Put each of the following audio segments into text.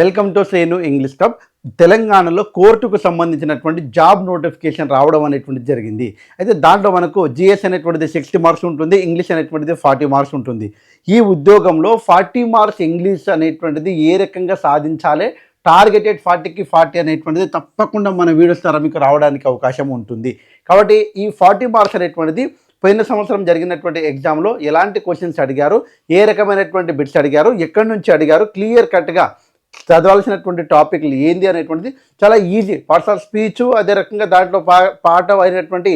Welcome to Shrenu English club తెలంగాణలో కోర్టుకు సంబంధించినటువంటి జాబ్ నోటిఫికేషన్ రావడం అనేటువంటిది జరిగింది. అయితే దాంట్లో మనకు జిఎస్ అనేటువంటిది సిక్స్టీ మార్క్స్ ఉంటుంది ఇంగ్లీష్ అనేటువంటిది ఫార్టీ మార్క్స్ ఉంటుంది. ఈ ఉద్యోగంలో ఫార్టీ మార్క్స్ ఇంగ్లీష్ అనేటువంటిది ఏ రకంగా సాధించాలి టార్గెటెడ్ ఫార్టీకి ఫార్టీ అనేటువంటిది తప్పకుండా మన వీడియోస్ ద్వారా మీకు రావడానికి అవకాశం ఉంటుంది. కాబట్టి ఈ ఫార్టీ మార్క్స్ అనేటువంటిది పోయిన సంవత్సరం జరిగినటువంటి ఎగ్జామ్లో ఎలాంటి క్వశ్చన్స్ అడిగారు ఏ రకమైనటువంటి బిట్స్ అడిగారు ఎక్కడి నుంచి అడిగారు క్లియర్ కట్గా చదవాల్సినటువంటి టాపిక్లు ఏంది అనేటువంటిది చాలా ఈజీ. పార్ట్స్ ఆఫ్ స్పీచ్ అదే రకంగా దాంట్లో పా పాట అయినటువంటి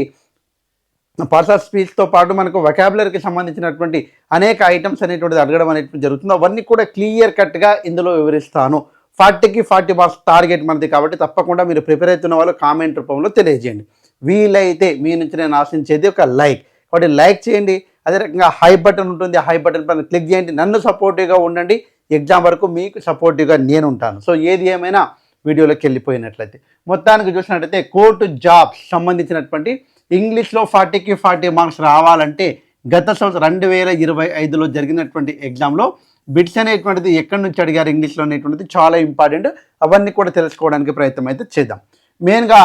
పార్ట్స్ ఆఫ్ స్పీచ్తో పాటు మనకు వెకాబులరీకి సంబంధించినటువంటి అనేక ఐటమ్స్ అనేటువంటిది అడగడం అనేటువంటి జరుగుతుంది. అవన్నీ కూడా క్లియర్ కట్గా ఇందులో వివరిస్తాను. ఫార్టీకి ఫార్టీ మార్క్స్ టార్గెట్ మనది కాబట్టి తప్పకుండా మీరు ప్రిపేర్ అవుతున్న వాళ్ళు కామెంట్ రూపంలో తెలియజేయండి. వీలైతే మీ నుంచి నేను ఆశించేది ఒక లైక్ కాబట్టి లైక్ చేయండి. అదే రకంగా హై బటన్ ఉంటుంది. హై బటన్ పైన క్లిక్ చేయండి. నన్ను సపోర్టివ్గా ఉండండి. ఎగ్జామ్ వరకు మీకు సపోర్టివ్గా నేను ఉంటాను. సో ఏది ఏమైనా వీడియోలోకి వెళ్ళిపోయినట్లయితే. మొత్తానికి చూసినట్లయితే కోర్టు జాబ్స్ సంబంధించినటువంటి ఇంగ్లీష్లో ఫార్టీకి ఫార్టీ మార్క్స్ రావాలంటే గత సంవత్సరం రెండు వేల ఇరవై ఐదులో జరిగినటువంటి ఎగ్జామ్లో బిట్స్ అనేటువంటిది ఎక్కడి నుంచి అడిగారు? ఇంగ్లీష్లో అనేటువంటిది చాలా ఇంపార్టెంట్ అవన్నీ కూడా తెలుసుకోవడానికి ప్రయత్నం అయితే చేద్దాం. మెయిన్గా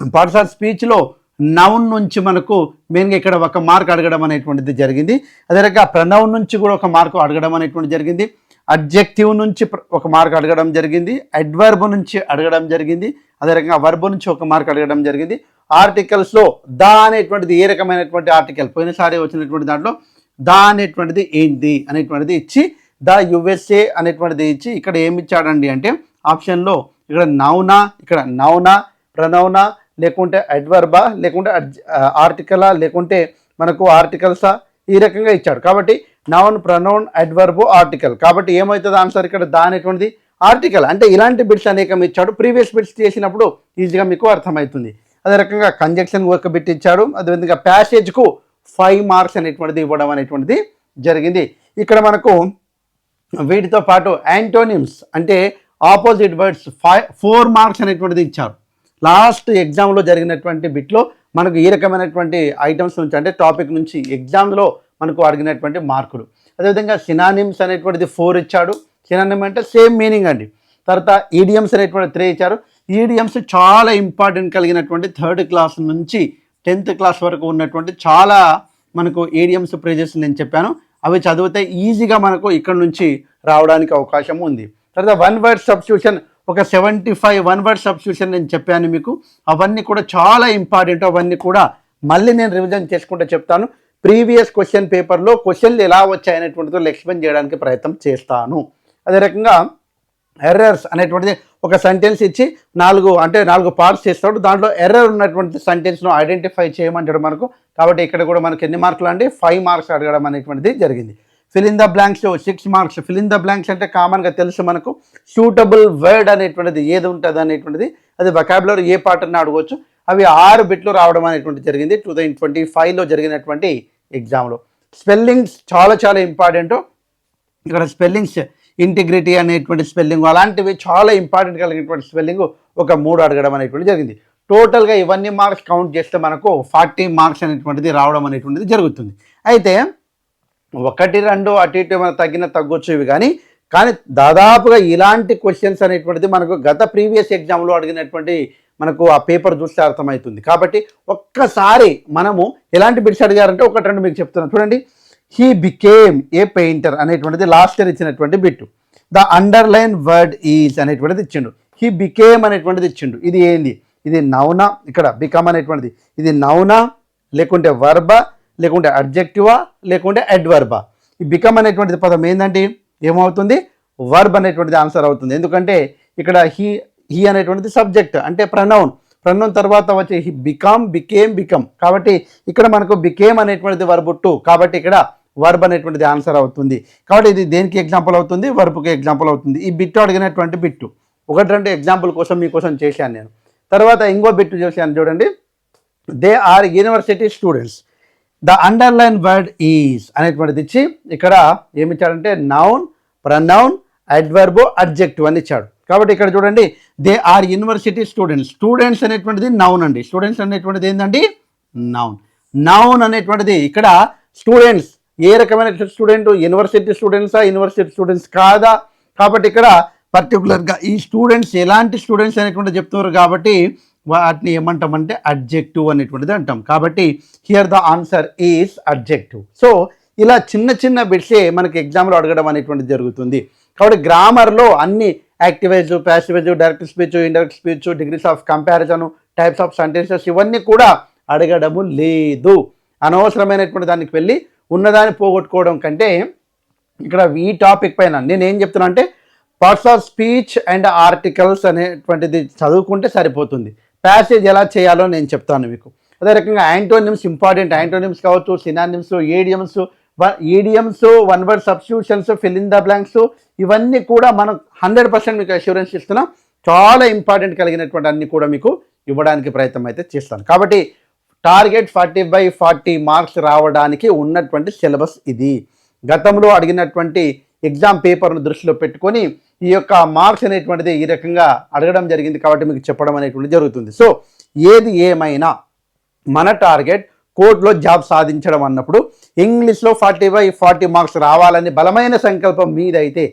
పార్ట్స్ ఆఫ్ స్పీచ్లో నౌన్ నుంచి మనకు మెయిన్గా ఇక్కడ ఒక మార్క్ అడగడం అనేటువంటిది జరిగింది. అదే రకంగా ప్రనౌన్ నుంచి కూడా ఒక మార్క్ అడగడం అనేటువంటి జరిగింది. అడ్జెక్టివ్ నుంచి ఒక మార్క్ అడగడం జరిగింది. అడ్వర్బ్ నుంచి అడగడం జరిగింది. అదే రకంగా వర్బ్ నుంచి ఒక మార్క్ అడగడం జరిగింది. ఆర్టికల్స్లో దా అనేటువంటిది ఏ రకమైనటువంటి ఆర్టికల్? పోయినసారి వచ్చినటువంటి దాంట్లో దా అనేటువంటిది ఏంటి అనేటువంటిది ఇచ్చి ద యుఎస్ఏ అనేటువంటిది ఇచ్చి ఇక్కడ ఏమి ఇచ్చాడండి అంటే ఆప్షన్లో ఇక్కడ నౌనా ఇక్కడ నౌనా ప్రనౌనా లేకుంటే అడ్వర్బా లేకుంటే ఆర్టికలా లేకుంటే మనకు ఆర్టికల్సా ఈ రకంగా ఇచ్చాడు. కాబట్టి నౌన్ ప్రనౌన్ అడ్వర్బు ఆర్టికల్ కాబట్టి ఏమవుతుంది ఆన్సర్ ఇక్కడ? దానిటువంటిది ఆర్టికల్ అంటే ఇలాంటి బిట్స్ అనేకం ఇచ్చాడు. ప్రీవియస్ బిట్స్ చేసినప్పుడు ఈజీగా మీకు అర్థమవుతుంది. అదే రకంగా కంజక్షన్ ఒక బిట్ ఇచ్చాడు. అదేవిధంగా ప్యాసేజ్కు ఫైవ్ మార్క్స్ అనేటువంటిది ఇవ్వడం అనేటువంటిది జరిగింది. ఇక్కడ మనకు వీటితో పాటు యాంటోనిమ్స్ అంటే opposite words five four marks అనేటువంటిది ఇచ్చారు లాస్ట్ ఎగ్జామ్లో జరిగినటువంటి బిట్లో మనకు ఈ రకమైనటువంటి ఐటమ్స్ నుంచి అంటే టాపిక్ నుంచి ఎగ్జామ్లో మనకు అడిగినటువంటి మార్కులు. అదేవిధంగా సినానిమ్స్ అనేటువంటిది ఫోర్ ఇచ్చాడు. సినానిమ్ అంటే సేమ్ మీనింగ్ అండి. తర్వాత ఈడియమ్స్ అనేటువంటి త్రీ ఇచ్చారు. ఈడియమ్స్ చాలా ఇంపార్టెంట్ కలిగినటువంటి థర్డ్ క్లాస్ నుంచి టెన్త్ క్లాస్ వరకు ఉన్నటువంటి చాలా మనకు ఏడియమ్స్ ప్రైజెస్ నేను చెప్పాను. అవి చదివితే ఈజీగా మనకు ఇక్కడ నుంచి రావడానికి అవకాశం ఉంది. తర్వాత వన్ వర్డ్ సబ్స్టిట్యూషన్ ఒక seventy five one word substitution నేను చెప్పాను మీకు. అవన్నీ కూడా చాలా ఇంపార్టెంట్ అవన్నీ కూడా మళ్ళీ నేను రివిజన్ చేసుకుంటూ చెప్తాను. ప్రీవియస్ క్వశ్చన్ పేపర్లో క్వశ్చన్లు ఎలా వచ్చాయనేటువంటిది ఎక్స్ప్లెయిన్ చేయడానికి ప్రయత్నం చేస్తాను. అదే రకంగా ఎర్రర్స్ అనేటువంటిది ఒక సెంటెన్స్ ఇచ్చి నాలుగు అంటే నాలుగు పార్ట్స్ చేస్తాడు. దాంట్లో ఎర్రర్ ఉన్నటువంటి సెంటెన్స్ను ఐడెంటిఫై చేయమంటాడు మనకు. కాబట్టి ఇక్కడ కూడా మనకి ఎన్ని మార్కులు అండి? ఫైవ్ మార్క్స్ అడగడం అనేటువంటిది జరిగింది. Fill in the blanks six marks fill in the blanks అంటే కామన్గా తెలుసు మనకు. సూటబుల్ వర్డ్ అనేటువంటిది ఏది ఉంటుంది అనేటువంటిది అది వొకాబులర్ ఏ పాటన్నా అడగవచ్చు అవి ఆరు బిట్లు రావడం అనేటువంటి జరిగింది. టూ థౌజండ్ ట్వంటీ ఫైవ్లో జరిగినటువంటి ఎగ్జామ్లో స్పెల్లింగ్స్ చాలా చాలా ఇంపార్టెంట్ ఇక్కడ స్పెల్లింగ్స్ ఇంటిగ్రిటీ అనేటువంటి స్పెల్లింగ్ అలాంటివి చాలా ఇంపార్టెంట్ కలిగినటువంటి స్పెల్లింగ్ ఒక మూడు అడగడం అనేటువంటి జరిగింది. టోటల్గా ఇవన్నీ మార్క్స్ కౌంట్ చేస్తే మనకు ఫార్టీ మార్క్స్ అనేటువంటిది రావడం అనేటువంటిది జరుగుతుంది. అయితే ఒకటి రెండు అటు ఇటు ఏమైనా తగ్గిన తగ్గొచ్చు ఇవి కానీ కానీ దాదాపుగా ఇలాంటి క్వశ్చన్స్ అనేటువంటిది మనకు గత ప్రీవియస్ ఎగ్జామ్లో అడిగినటువంటి మనకు ఆ పేపర్ చూస్తే అర్థమవుతుంది. కాబట్టి ఒక్కసారి మనము ఎలాంటి బిట్స్ అడిగారంటే ఒకటి రెండు మీకు చెప్తున్నాను. చూడండి. హీ బికేమ్ ఏ పెయింటర్ అనేటువంటిది లాస్ట్ ఇయర్ ఇచ్చినటువంటి bit the underline word is అనేటువంటిది ఇచ్చిండు. హీ బికేమ్ అనేటువంటిది ఇచ్చిండు. ఇది ఏంది? ఇది నౌనా. ఇక్కడ బికమ్ అనేటువంటిది. ఇది నౌనా లేకుంటే వర్బ లేకుంటే అడ్జెక్టివా లేకుంటే అడ్వర్బా ఈ బికమ్ అనేటువంటిది పదం ఏంటంటే ఏమవుతుంది? వర్బ్ అనేటువంటిది ఆన్సర్ అవుతుంది. ఎందుకంటే ఇక్కడ హీ హీ అనేటువంటిది సబ్జెక్ట్ అంటే ప్రనౌన్ ప్రనౌన్ తర్వాత వచ్చే హీ బికమ్ బికేమ్ బికమ్ కాబట్టి ఇక్కడ మనకు బికేమ్ అనేటువంటిది వర్బ్ టూ కాబట్టి ఇక్కడ వర్బ్ అనేటువంటిది ఆన్సర్ అవుతుంది. కాబట్టి ఇది దేనికి ఎగ్జాంపుల్ అవుతుంది? వర్బ్కి ఎగ్జాంపుల్ అవుతుంది. ఈ బిట్టు అడిగినటువంటి బిట్టు ఒకటి రెండు ఎగ్జాంపుల్ కోసం మీకోసం చేశాను నేను. తర్వాత ఇంకో బిట్టు చేశాను చూడండి. They are university students the underline word is అనేటువంటిది ఇచ్చి ఇక్కడ ఏమి ఇచ్చాడంటే నౌన్ ప్రనౌన్ అడ్వర్బో అడ్జెక్టివ్ అని ఇచ్చాడు. కాబట్టి ఇక్కడ చూడండి they are university students. Students అనేటువంటిది నౌన్ అండి. స్టూడెంట్స్ అనేటువంటిది ఏంటండి నౌన్. నౌన్ అనేటువంటిది ఇక్కడ స్టూడెంట్స్. ఏ రకమైన స్టూడెంట్? యూనివర్సిటీ స్టూడెంట్సా? యూనివర్సిటీ స్టూడెంట్స్ కాదా? కాబట్టి ఇక్కడ పర్టికులర్గా ఈ స్టూడెంట్స్ ఎలాంటి స్టూడెంట్స్ అనేటువంటి చెప్తున్నారు కాబట్టి వాటిని ఏమంటామంటే అడ్జెక్టివ్ అనేటువంటిది అంటాం. కాబట్టి here the answer is adjective so ఇలా చిన్న చిన్న బిట్సే మనకి ఎగ్జామ్లో అడగడం అనేటువంటిది జరుగుతుంది. కాబట్టి గ్రామర్లో అన్ని active voice passive voice direct speech indirect speech degrees of comparison types of sentences ఇవన్నీ కూడా అడగడము లేదు. అనవసరమైనటువంటి దానికి వెళ్ళి ఉన్నదాన్ని పోగొట్టుకోవడం కంటే ఇక్కడ ఈ టాపిక్ పైన నేను ఏం చెప్తున్నా అంటే parts of speech and articles అనేటువంటిది చదువుకుంటే సరిపోతుంది. ప్యాసేజ్ ఎలా చేయాలో నేను చెప్తాను మీకు. అదే రకంగా యాంటోనిమ్స్ ఇంపార్టెంట్. యాంటోనిమ్స్ కావచ్చు synonyms idioms idioms one word substitutions fill in the blanks ఇవన్నీ కూడా మనం హండ్రెడ్ పర్సెంట్ మీకు అష్యూరెన్స్ ఇస్తున్నాం. చాలా ఇంపార్టెంట్ కలిగినటువంటి అన్ని కూడా మీకు ఇవ్వడానికి ప్రయత్నం అయితే చేస్తాను. కాబట్టి target forty by forty marks రావడానికి ఉన్నటువంటి సిలబస్ ఇది. గతంలో అడిగినటువంటి ఎగ్జామ్ పేపర్ను దృష్టిలో పెట్టుకొని ఈ యొక్క మార్క్స్ అనేటువంటిది ఈ రకంగా అడగడం జరిగింది కాబట్టి మీకు చెప్పడం అనేటువంటిది జరుగుతుంది. సో ఏది ఏమైనా మన టార్గెట్ కోర్టులో జాబ్ సాధించడం అన్నప్పుడు ఇంగ్లీష్లో ఫార్టీ బై ఫార్టీ మార్క్స్ రావాలని బలమైన సంకల్పం మీదైతే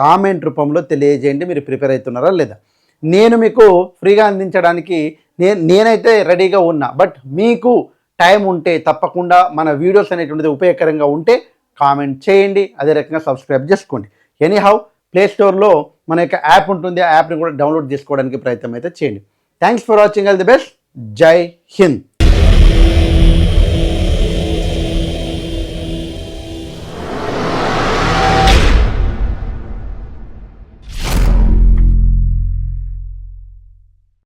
కామెంట్ రూపంలో తెలియజేయండి. మీరు ప్రిపేర్ అవుతున్నారా లేదా? నేను మీకు ఫ్రీగా అందించడానికి నేను నేనైతే రెడీగా ఉన్నా. బట్ మీకు టైం ఉంటే తప్పకుండా మన వీడియోస్ అనేటువంటిది ఉపయోగకరంగా ఉంటే కామెంట్ చేయండి. అదే రకంగా సబ్స్క్రైబ్ చేసుకోండి. ఎనీహౌ ప్లే స్టోర్లో మన యొక్క యాప్ ఉంటుంది. ఆ యాప్ని కూడా డౌన్లోడ్ చేసుకోవడానికి ప్రయత్నం అయితే చేయండి. Thanks for watching all the best జై హింద్